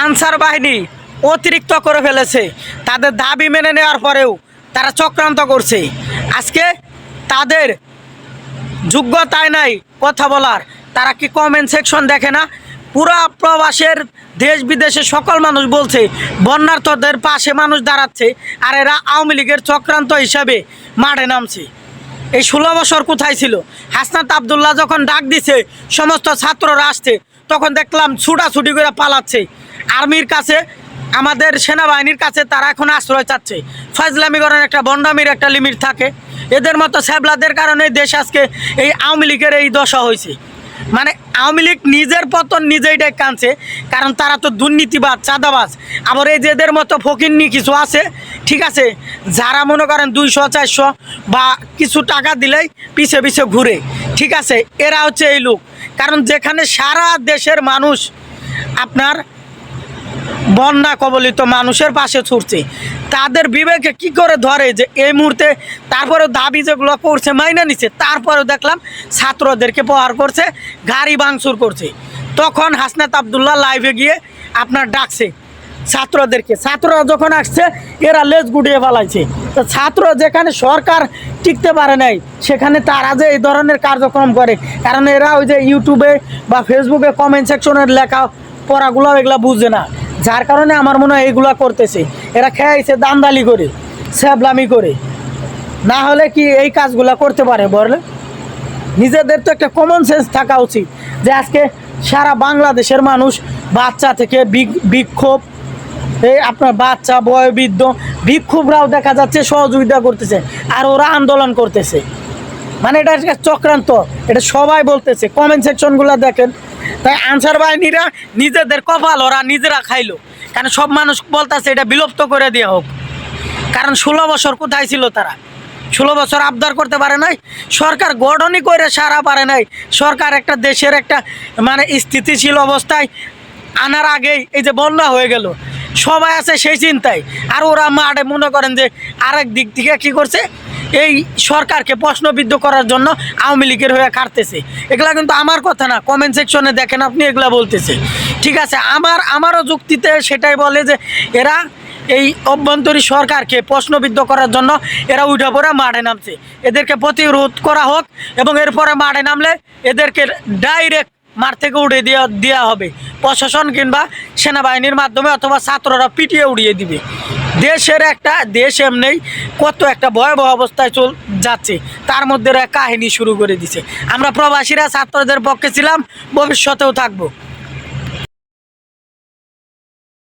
Answer বাহিনী অতিরিক্ত করে ফেলেছে। তাদের দাবি মেনে নেওয়ার পরেও তারা চক্রান্ত করছে। আজকে তাদের যোগ্যতায় নাই কথা বলার। তারা কি কমেন্ট সেকশন দেখে না? পুরা প্রবাসের দেশ বিদেশে সকল মানুষ বলছে বন্যার্থদের পাশে মানুষ দাঁড়াচ্ছে আর এরা আওয়ামী লীগের চক্রান্ত হিসাবে মাঠে নামছে। এই ষোলো বছর কোথায় ছিল? হাসনাত আবদুল্লাহ যখন ডাক দিছে, সমস্ত ছাত্ররা আসছে, তখন দেখলাম ছুটাছুটি করে পালাচ্ছে। আর্মির কাছে, আমাদের সেনাবাহিনীর কাছে তারা এখন আশ্রয় চাচ্ছে। ফজলামিগরের একটা বন্ডামির একটা লিমিট থাকে। এদের মতো স্যাবলাদের কারণে দেশ আজকে এই আওয়ামী লীগের এই দশা হয়েছে। মানে আওয়ামী লীগ নিজের পতন নিজেই ডেকে কানছে কারণ তারা তো দুর্নীতিবাজ, চাঁদাবাজ। আবার এই যে এদের মতো ফকিন্নি কিছু আছে, ঠিক আছে, যারা মনে করেন দুইশো, চারশো বা কিছু টাকা দিলেই পিছে পিছে ঘুরে, ঠিক আছে, এরা হচ্ছে এই লোক। কারণ যেখানে সারা দেশের মানুষ আপনার বন্যা কবলিত মানুষের পাশে ছুটছে। তাদের বিবেকে কি করে ধরে যে এই মুহূর্তে তারপরেও দাবি যেগুলো করছে, মাইনে নিচ্ছে, তারপরেও দেখলাম ছাত্রদেরকে প্রহার করছে, গাড়ি ভাঙচুর করছে। তখন হাসনাত আবদুল্লাহ লাইভে গিয়ে আপনার ডাকছে ছাত্রদেরকে। ছাত্ররা যখন আসছে, এরা লেজ গুটিয়ে ফেলাইছে। তো ছাত্র যেখানে সরকার টিকতে পারে নাই, সেখানে তারা যে এই ধরনের কার্যক্রম করে, কারণ এরা ওই যে ইউটিউবে বা ফেসবুকে কমেন্ট সেকশনের লেখা পড়াগুলো এগুলো বুঝে না। যার কারণে আমার মনে হয় এইগুলা করতেছে। এরা খেয়াইছে দান্দালি করে স্যাবলামি করে। না হলে কি এই কাজগুলা করতে পারে বলে নিজেদের তো একটা কমন সেন্স থাকা উচিত যে আজকে সারা বাংলাদেশের মানুষ বাচ্চা থেকে বিক্ষোভ, এই আপনার বাচ্চা বয়বৃদ্ধ বিক্ষোভরাও দেখা যাচ্ছে সহযোগিতা করতেছে আর ওরা আন্দোলন করতেছে। মানে এটা চক্রান্ত, এটা সবাই বলতেছে। কমেন্ট সেকশনগুলো দেখেন। তাই আনসার বাহিনীরা নিজেদের কপাল ওরা নিজেরা খাইলো। কারণ সব মানুষ বলতেছে এটা বিলুপ্ত করে দেওয়া হোক। কারণ ষোলো বছর কোথায় ছিল তারা? ষোলো বছর আবদার করতে পারে নাই, সরকার গঠনই করে সারা পারে নাই। সরকার একটা দেশের একটা মানে স্থিতিশীল অবস্থায় আনার আগেই এই যে বন্যা হয়ে গেল। সবাই আছে সেই চিন্তায়। আর ওরা মাঠে মনে করেন যে আরেক দিক থেকে কী করছে? এই সরকারকে প্রশ্নবিদ্ধ করার জন্য আওয়ামী লীগের হয়ে কাটতেছে। এগুলা কিন্তু আমার কথা না কমেন্ট সেকশনে দেখেন আপনি এগুলা বলতেছে। ঠিক আছে, আমার, আমারও যুক্তিতে সেটাই বলে যে এরা এই অভ্যন্তরীণ সরকারকে প্রশ্নবিদ্ধ করার জন্য এরা উঠে পড়ে মাঠে নামছে। এদেরকে প্রতিরোধ করা হোক এবং এরপরে মাঠে নামলে এদেরকে ডাইরেক্ট মাঠ থেকে উড়ে দেওয়া দেওয়া হবে। প্রশাসন কিংবা সেনাবাহিনীর মাধ্যমে অথবা ছাত্ররা পিটিয়ে উড়িয়ে দিবে। দেশের একটা, দেশ এমনি কত একটা ভয়াবহ অবস্থায় চল যাচ্ছে। তার মধ্যে কাহিনী শুরু করে দিছে। আমরা প্রবাসীরা ছাত্রদের পক্ষে ছিলাম, ভবিষ্যতেও থাকব।